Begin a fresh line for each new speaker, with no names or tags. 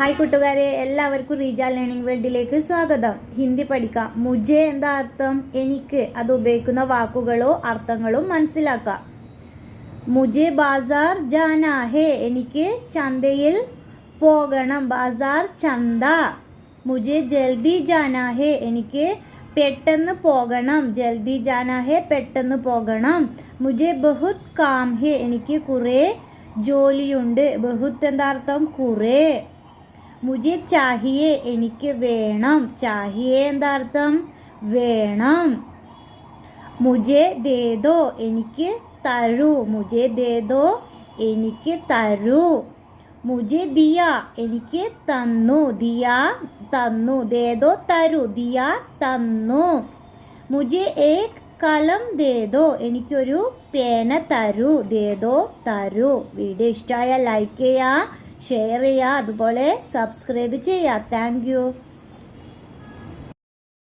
Hi കൂട്ടുകാരെ. എല്ലാവർക്കും Reeja learning വേൾഡിലേക്ക് സ്വാഗതം. ഹിന്ദി പഠിക്കാം. മുജെ എന്താ അർത്ഥം? എനിക്ക് അത് ഉപയോഗിക്കുന്ന വാക്കുകളോ അർത്ഥങ്ങളോ മനസ്സിലാക്കാം. മുജെ ബാസാർ ജാനാ ഹേ. എനിക്ക് ചന്തയിൽ പോകണം. ബാസാർ ചന്ത. മുജെ ജൽദി ജാനാ ഹേ. എനിക്ക് പെട്ടെന്ന് പോകണം. ജൽദി ജാനാ ഹേ പെട്ടെന്ന് പോകണം. മുജെ ബഹുത് കാം ഹേ. എനിക്ക് കുറേ ജോലിയുണ്ട്. ബഹുത്ത് എന്താർത്ഥം കുറേ. മുജെ ചാഹിയെ എനിക്ക് വേണം. ചാഹിയെ എന്താ അർത്ഥം വേണം. മുജെ ദേദോ എനിക്ക് തരൂ. മുജെ ദേദോ എനിക്ക് തരൂ. മുജെ ദിയ എനിക്ക് തന്നു. ദിയ തന്നു. ദേദോ തരൂ. ദിയ തന്നു. മുജെ ഏക് കലം ദേദോ എനിക്കൊരു പേന തരൂ. ദേദോ തരൂ. വീഡിയോ ഇഷ്ടമായ ലൈക്ക് ചെയ്യുക. ഷെയർ ചെയ്യുക. അതുപോലെ സബ്സ്ക്രൈബ് ചെയ്യുക. താങ്ക്